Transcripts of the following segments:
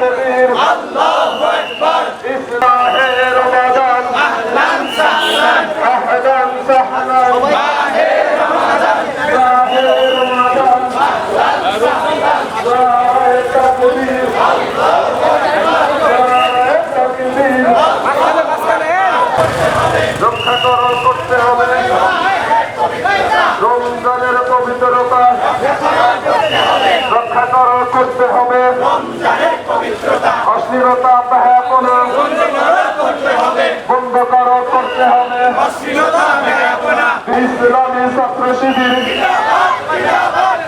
কবির আল্লাহু আকবার। ইসলাহে রমাদান আহলান সাহলান। আহলান রমজানের পবিত্রতা। রক্ষা করণ করতে হবে। শিবির জিন্দাবাদ।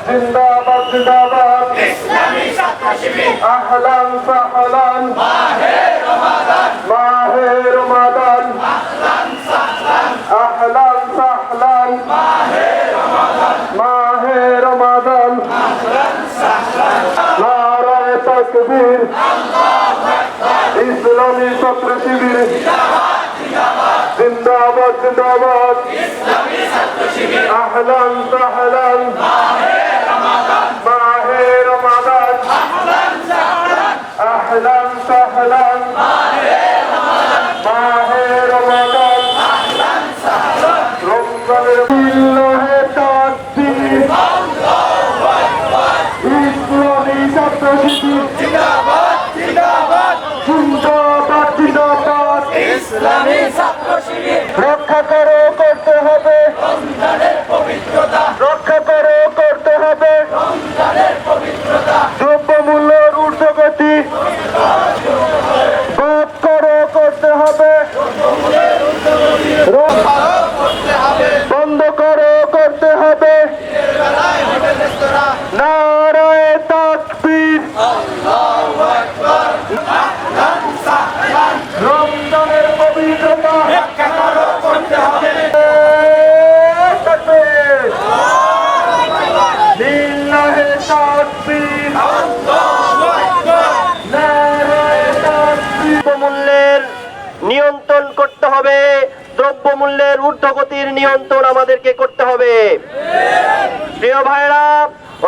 জিন্দাবাদ আহলান সাহলান। মাহে রমাদান। আহলান সাহলান। মাহে রমাদান। নারায় তকবীর। ইসলামী ছাত্র শিবির জিন্দাবাদ আহলান সাহলান ইসলামী ছাত্র শিবির। রক্ষা করো করতে হবে। রমজানের পবিত্রতা। রক্ষা করো করতে হবে। রমজানের পবিত্রতা। দ্রব্যমূল্যের ঊর্ধ্বগতি। বাদ করো করতে হবে। র- বন্ধ করো করতে হবে নারায় তাকবীর রমজানের পবিত্রতা রক্ষা করো করতে হবে তাকবীর লিল্লাহে তাকবীর দ্রব্যমূল্যের নিয়ন্ত্রণ করতে হবে। দ্রব্যমূল্যের ঊর্ধ্বগতির নিয়ন্ত্রণ আমাদেরকে করতে হবে। প্রিয় ভাইরা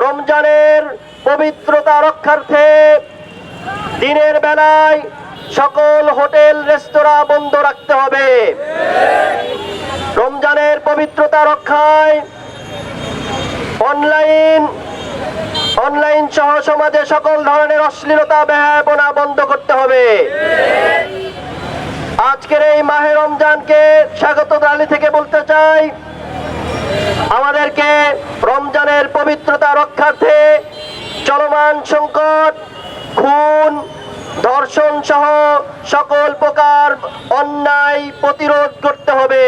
রমজানের পবিত্রতা রক্ষার্থে দিনের বেলায় সকল হোটেল, রেস্তোরাঁ বন্ধ রাখতে হবে। রমজানের পবিত্রতা রক্ষায় অনলাইন অনলাইন সহ সমাজে সকল ধরনের অশ্লীলতা ব্যয়াপনা বন্ধ করতে হবে। আজকের এই মাহে রমজানকে স্বাগত রালি থেকে বলতে চাই। আমাদেরকে রমজানের পবিত্রতা রক্ষার্থে চলমান সংকট, খুন, ধর্ষণ সহ সকল প্রকার অন্যায় প্রতিরোধ করতে হবে।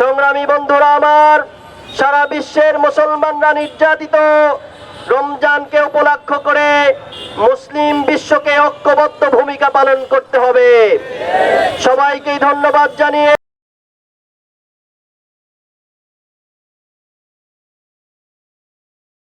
সংগ্রামী বন্ধুরা আমার, সারা বিশ্বের মুসলমানরা নির্যাতিত রমজানকে উপলক্ষ করে মুসলিম বিশ্বকে ঐক্যবদ্ধ ভূমিকা পালন করতে হবে। সবাইকে ধন্যবাদ জানিয়ে